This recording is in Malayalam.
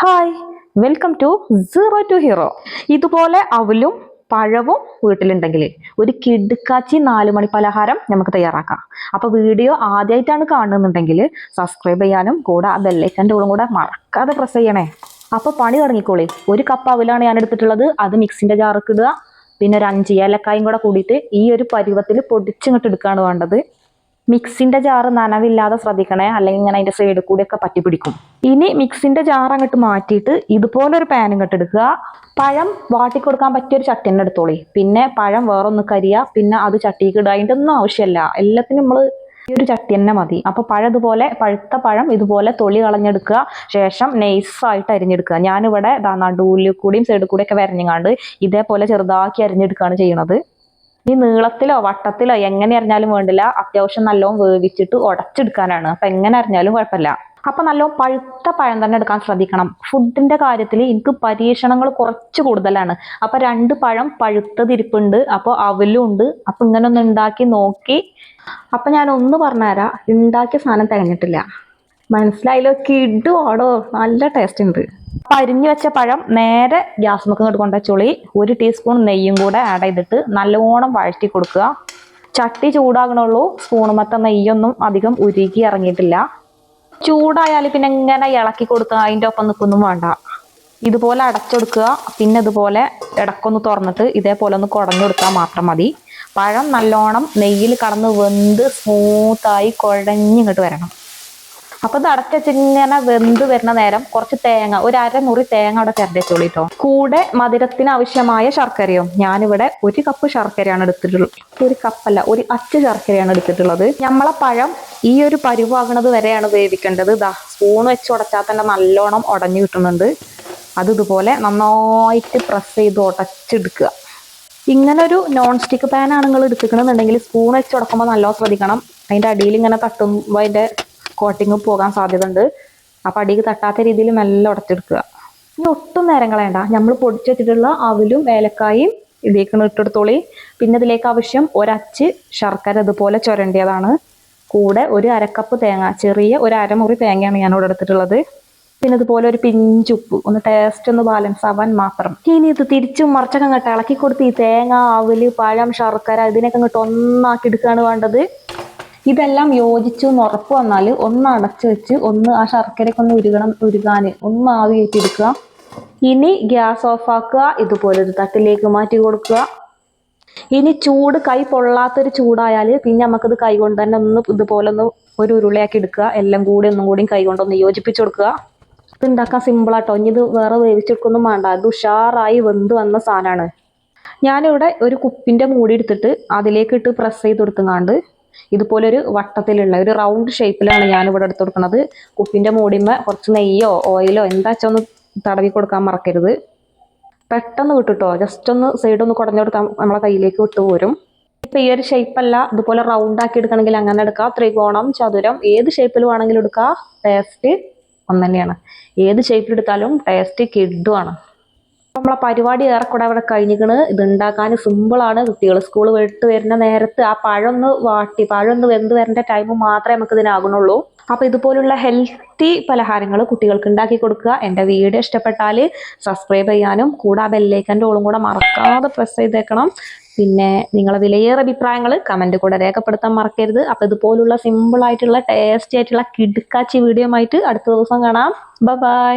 Hi welcome to zero to hero ഇതുപോലെ അവലും പഴവും വീട്ടിലുണ്ടെങ്കിൽ ഒരു കിടുക്കാച്ചി നാല് മണി പലഹാരം നമുക്ക് തയ്യാറാക്കാം. അപ്പോൾ വീഡിയോ ആദ്യമായിട്ടാണ് കാണുന്നുണ്ടെങ്കിൽ സബ്സ്ക്രൈബ് ചെയ്യാനും കൂടെ ആ ബെല്ലൈക്കന്റെ ഉള്ളും കൂടെ മറക്കാതെ പ്രസ് ചെയ്യണേ. അപ്പോൾ പണി തുടങ്ങിക്കോളി. ഒരു കപ്പ് അവലാണ് ഞാൻ എടുത്തിട്ടുള്ളത്. അത് മിക്സിന്റെ ജാർക്ക് ഇടുക. പിന്നെ ഒരു അഞ്ച് ഏലക്കായും കൂടെ കൂടിയിട്ട് ഈ ഒരു പരുവത്തിൽ പൊടിച്ചിങ്ങോട്ട് എടുക്കുകയാണ് വേണ്ടത്. മിക്സിന്റെ ജാറ് നനവില്ലാതെ ശ്രദ്ധിക്കണേ അല്ലെങ്കിൽ ഇങ്ങനെ അതിന്റെ സൈഡിൽ കൂടിയൊക്കെ പറ്റി പിടിക്കും. ഇനി മിക്സിന്റെ ജാർ അങ്ങോട്ട് മാറ്റിയിട്ട് ഇതുപോലെ ഒരു പാൻ ഇങ്ങോട്ട് എടുക്കുക. പഴം വാട്ടി കൊടുക്കാൻ പറ്റിയ ഒരു ചട്ടി തന്നെ എടുത്തോളി പിന്നെ പഴം വേറൊന്ന് കരിയ പിന്നെ അത് ചട്ടിക്ക് ഇടുക അതിന്റെ ഒന്നും ആവശ്യമില്ല എല്ലാത്തിനും നമ്മൾ ഈ ഒരു ചട്ടി തന്നെ മതി. അപ്പോൾ പഴം ഇതുപോലെ പഴുത്ത പഴം ഇതുപോലെ തൊളി കളഞ്ഞെടുക്കുക. ശേഷം നൈസായിട്ട് അരിഞ്ഞെടുക്കുക. ഞാനിവിടെ നടുവിൽ കൂടിയും സൈഡിൽ കൂടിയൊക്കെ വരഞ്ഞങ്ങാണ്ട് ഇതേപോലെ ചെറുതാക്കി അരിഞ്ഞെടുക്കുകയാണ് ചെയ്യണത്. ഈ നീളത്തിലോ വട്ടത്തിലോ എങ്ങനെ അറിഞ്ഞാലും വേണ്ടില്ല. അത്യാവശ്യം നല്ലോണം വേവിച്ചിട്ട് ഉടച്ചെടുക്കാനാണ് അപ്പൊ എങ്ങനെ അറിഞ്ഞാലും കുഴപ്പമില്ല. അപ്പൊ നല്ലോണം പഴുത്ത പഴം തന്നെ എടുക്കാൻ ശ്രദ്ധിക്കണം. ഫുഡിന്റെ കാര്യത്തിൽ എനിക്ക് പരീക്ഷണങ്ങൾ കുറച്ച് കൂടുതലാണ്. അപ്പൊ രണ്ട് പഴം പഴുത്തതിരിപ്പുണ്ട് അപ്പോൾ അവലും ഉണ്ട്. അപ്പൊ ഇങ്ങനെ ഒന്ന് ഉണ്ടാക്കി നോക്കി. അപ്പൊ ഞാൻ ഒന്ന് പറഞ്ഞുതരാം. ഉണ്ടാക്കിയ സാധനം തികഞ്ഞിട്ടില്ല. മനസ്സിലായല്ലോ കിഡു ഓടോ നല്ല ടേസ്റ്റ് ഉണ്ട്. അപ്പൊ വെച്ച പഴം നേരെ ഗ്യാസ് മുക്കം കൊണ്ട ചുളി ഒരു ടീസ്പൂൺ നെയ്യും കൂടെ ആഡ് ചെയ്തിട്ട് നല്ലോണം വഴറ്റി കൊടുക്കുക. ചട്ടി ചൂടാകണുള്ളൂ. സ്പൂണുമത്ത നെയ്യൊന്നും അധികം ഉരുകി ഇറങ്ങിയിട്ടില്ല. ചൂടായാൽ പിന്നെ ഇങ്ങനെ ഇളക്കി കൊടുക്കുക അതിന്റെ ഒപ്പം നിൽക്കൊന്നും വേണ്ട. ഇതുപോലെ അടച്ചെടുക്കുക. പിന്നെ ഇതുപോലെ ഇടക്കൊന്ന് തുറന്നിട്ട് ഇതേപോലെ ഒന്ന് കുടഞ്ഞു കൊടുത്താൽ മാത്രം മതി. പഴം നല്ലോണം നെയ്യിൽ കടന്ന് വെന്ത് സ്മൂത്തായി കുഴഞ്ഞിങ്ങോട്ട് വരണം. അപ്പൊ ഇത് അടച്ചു വെന്ത് വരുന്ന നേരം കുറച്ച് തേങ്ങ ഒരു അരമുറി തേങ്ങ അവിടെ ചിരണ്ടിച്ചോളി കേട്ടോ കൂടെ മധുരത്തിന് ആവശ്യമായ ശർക്കരയും ഞാനിവിടെ ഒരു കപ്പ് ശർക്കരയാണ് എടുത്തിട്ടുള്ളത് ഒരു കപ്പല്ല ഒരു അച്ച് ശർക്കരയാണ് എടുത്തിട്ടുള്ളത്. നമ്മളെ പഴം ഈ ഒരു പരുവാകുന്നത് വരെയാണ് വേവിക്കേണ്ടത്. ഇതാ സ്പൂൺ വെച്ച് ഉടച്ചാൽ തന്നെ നല്ലോണം ഉടഞ്ഞു കിട്ടുന്നുണ്ട്. അത് ഇതുപോലെ നന്നായിട്ട് പ്രസ് ചെയ്ത് ഉടച്ചെടുക്കുക. ഇങ്ങനെ ഒരു നോൺ സ്റ്റിക്ക് പാൻ ആണ് നിങ്ങൾ എടുത്തിക്കണമെന്നുണ്ടെങ്കിൽ സ്പൂൺ വെച്ച് ഉടക്കുമ്പോൾ നല്ലോണം ശ്രദ്ധിക്കണം. അതിന്റെ അടിയിൽ ഇങ്ങനെ തട്ടുമ്പോൾ അതിന്റെ കോട്ടിങ് പോകാൻ സാധ്യത ഉണ്ട് അപ്പം അടിക്ക് തട്ടാത്ത രീതിയിൽ മെല്ലെ ഉടച്ചെടുക്കുക. ഇനി ഒട്ടും നേരം കളയണ്ട നമ്മൾ പൊടിച്ചു വെച്ചിട്ടുള്ള അവലും ഏലക്കായും ഇതിലേക്ക് ഇട്ടെടുത്തോളി. പിന്നെ ഇതിലേക്ക് ആവശ്യം ഒരച്ച് ശർക്കര ഇതുപോലെ ചുരണ്ടിയതാണ്. കൂടെ ഒരു അരക്കപ്പ് തേങ്ങ ചെറിയ ഒരു അരമുറി തേങ്ങയാണ് ഞാൻ ഇവിടെ എടുത്തിട്ടുള്ളത്. പിന്നെ ഇതുപോലെ ഒരു പിഞ്ച് ഉപ്പ് ഒന്ന് ടേസ്റ്റ് ഒന്ന് ബാലൻസ് ആവാൻ മാത്രം. ഇനി ഇത് തിരിച്ചും മറിച്ചൊക്കെ ഇളക്കി കൊടുത്ത് ഈ തേങ്ങ അവൽ പഴം ശർക്കര ഇതിനൊക്കെ അങ്ങോട്ട് ഒന്നാക്കി എടുക്കുകയാണ് വേണ്ടത്. ഇതെല്ലാം യോജിച്ചു എന്ന് ഉറപ്പ് വന്നാൽ ഒന്ന് അടച്ചു വെച്ച് ഒന്ന് ആ ശർക്കരയ്ക്ക് ഒന്ന് ഉരുകണം ഉരുകാൻ ഒന്ന് ആവി കയറ്റിയെടുക്കുക. ഇനി ഗ്യാസ് ഓഫ് ആക്കുക ഇതുപോലെ ഒരു തട്ടിലേക്ക് മാറ്റി കൊടുക്കുക. ഇനി ചൂട് കൈ പൊള്ളാത്തൊരു ചൂടായാൽ പിന്നെ നമുക്കിത് കൈ കൊണ്ട് തന്നെ ഒന്ന് ഇതുപോലെ ഒന്ന് ഒരു ഉരുളയാക്കി എടുക്കുക. എല്ലാം കൂടി ഒന്നും കൂടി കൈ കൊണ്ടൊന്ന് യോജിപ്പിച്ച് കൊടുക്കുക. ഇത് ഉണ്ടാക്കാൻ സിമ്പിളാട്ടോ ഇനി ഇത് വേറെ വേവിച്ചെടുക്കൊന്നും വേണ്ട. ഇത് ഉഷാറായി വെന്ത് വന്ന സാധനമാണ്. ഞാനിവിടെ ഒരു കുപ്പിന്റെ മൂടി എടുത്തിട്ട് അതിലേക്കിട്ട് പ്രസ് ചെയ്ത് കൊടുത്തുങ്ങാണ്ട് ഇതുപോലെ ഒരു വട്ടത്തിലുള്ള ഒരു റൗണ്ട് ഷേപ്പിലാണ് ഞാൻ ഇവിടെ എടുത്തു കൊടുക്കുന്നത്. കുപ്പിന്റെ മൂടിമ കുറച്ച് നെയ്യോ ഓയിലോ എന്താ വെച്ചാൽ ഒന്ന് തടവി കൊടുക്കാൻ മറക്കരുത്. പെട്ടെന്ന് വിട്ടുട്ടോ. ജസ്റ്റ് ഒന്ന് സൈഡ് ഒന്ന് കുടഞ്ഞു കൊടുക്കാൻ നമ്മളെ കയ്യിലേക്ക് വിട്ടു പോരും. ഇപ്പം ഈ ഒരു ഷേപ്പല്ല ഇതുപോലെ റൗണ്ട് ആക്കി എടുക്കണമെങ്കിൽ അങ്ങനെ എടുക്കാം. ത്രികോണം ചതുരം ഏത് ഷേപ്പിൽ വേണമെങ്കിലും എടുക്കാം. ടേസ്റ്റ് ഒന്ന് തന്നെയാണ്. ഏത് ഷേപ്പിൽ എടുത്താലും ടേസ്റ്റ് കിഡുമാണ് നമ്മളെ പരിപാടി ഏറെക്കൂടെ അവിടെ കഴിഞ്ഞിക്കണ്. ഇത് ഉണ്ടാക്കാൻ സിമ്പിളാണ് കുട്ടികൾ സ്കൂൾ വിട്ട് വരുന്ന നേരത്ത് ആ പഴം ഒന്ന് വാട്ടി പഴം ഒന്ന് വെന്ത് വരേണ്ട ടൈം മാത്രമേ നമുക്ക് ഇതിനാകുന്നുള്ളൂ. അപ്പോൾ ഇതുപോലുള്ള ഹെൽത്തി പലഹാരങ്ങൾ കുട്ടികൾക്ക് ഉണ്ടാക്കി കൊടുക്കുക. എന്റെ വീഡിയോ ഇഷ്ടപ്പെട്ടാൽ സബ്സ്ക്രൈബ് ചെയ്യാനും കൂടെ ആ ബെല്ലേക്കന്റെ ഓളും കൂടെ മറക്കാതെ പ്രസ് ചെയ്തേക്കണം. പിന്നെ നിങ്ങളെ വിലയേറെ അഭിപ്രായങ്ങൾ കമന്റ് കൂടെ രേഖപ്പെടുത്താൻ മറക്കരുത്. അപ്പോൾ ഇതുപോലുള്ള സിമ്പിളായിട്ടുള്ള ടേസ്റ്റി ആയിട്ടുള്ള കിടുക്കാച്ചി വീഡിയോ ആയിട്ട് അടുത്ത ദിവസം കാണാം. ബൈ